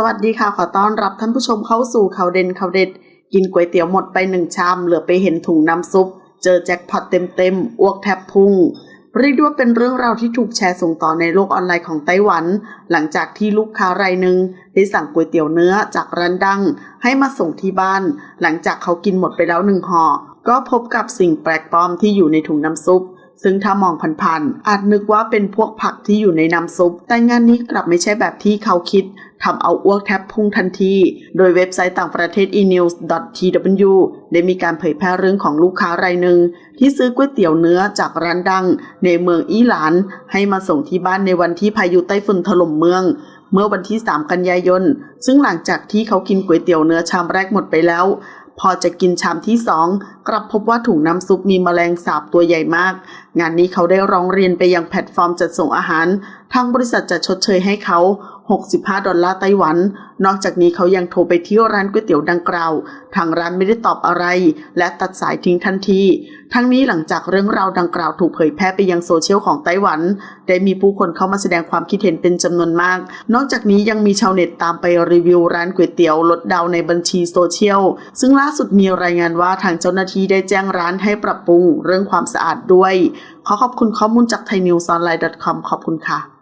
สวัสดีค่ะ ขอต้อนรับท่านผู้ชมเข้าสู่ข่าวเด่นข่าวเด็ด กินก๋วยเตี๋ยวหมดไปหนึ่งชาม เหลือไปเห็นถุงน้ำซุป เจอแจ็คพอตเต็มๆอ้วกแทบพุ่งเรียกได้ว่าเป็นเรื่องราวที่ถูกแชร์ส่งต่อในโลกออนไลน์ของไต้หวัน หลังจากที่ลูกค้ารายหนึ่งได้สั่งก๋วยเตี๋ยวเนื้อจากร้านดัง ให้มาส่งที่บ้าน หลังจากเขากินหมดไปแล้วหนึ่งห่อก็พบกับสิ่งแปลกปลอมที่อยู่ในถุงน้ำซุป ซึ่งถ้ามองผ่านๆอาจนึกว่าเป็นพวกผักที่อยู่ในน้ำซุป แต่งานนี้กลับไม่ใช่แบบที่เขาคิดทำเอาอ้วกแทบพุ่งทันที โดยเว็บไซต์ต่างประเทศ enews.tw ได้มีการเผยแพร่เรื่องของลูกค้ารายหนึ่ง ที่ซื้อก๋วยเตี๋ยวเนื้อจากร้านดัง ในเมืองอีหลาน ให้มาส่งที่บ้านในวันที่พายุไต้ฝุ่นถล่มเมือง เมื่อวันที่ 3 กันยายน ซึ่งหลังจากที่เขากินก๋วยเตี๋ยวเนื้อชามแรกหมดไปแล้ว พอจะกินชามที่สองกลับพบว่าถุงน้ำซุปมีแมลงสาบตัวใหญ่มาก งานนี้เขาได้ร้องเรียนไปยังแพลตฟอร์มจัดส่งอาหาร ทางบริษัทจะชดเชยให้เขา 65 ดอลลาร์ไต้หวัน นอกจากนี้เขายังโทรไปที่ร้านก๋วยเตี๋ยวดังกล่าว ทางร้านไม่ได้ตอบอะไร และตัดสายทิ้งทันที ทั้งนี้หลังจากเรื่องราวดังกล่าวถูกเผยแพร่ไปยังโซเชียลของไต้หวัน ได้มีผู้คนเข้ามาแสดงความคิดเห็นเป็นจำนวนมาก นอกจากนี้ยังมีชาวเน็ตตามไปรีวิวร้านก๋วยเตี๋ยวลดดาวในบัญชีโซเชียล ซึ่งล่าสุดมีรายงานว่าทางเจ้าหน้าที่ได้แจ้งร้านให้ปรับปรุงเรื่องความสะอาดด้วย ขอขอบคุณข้อมูลจาก thainews online com ขอบคุณค่ะ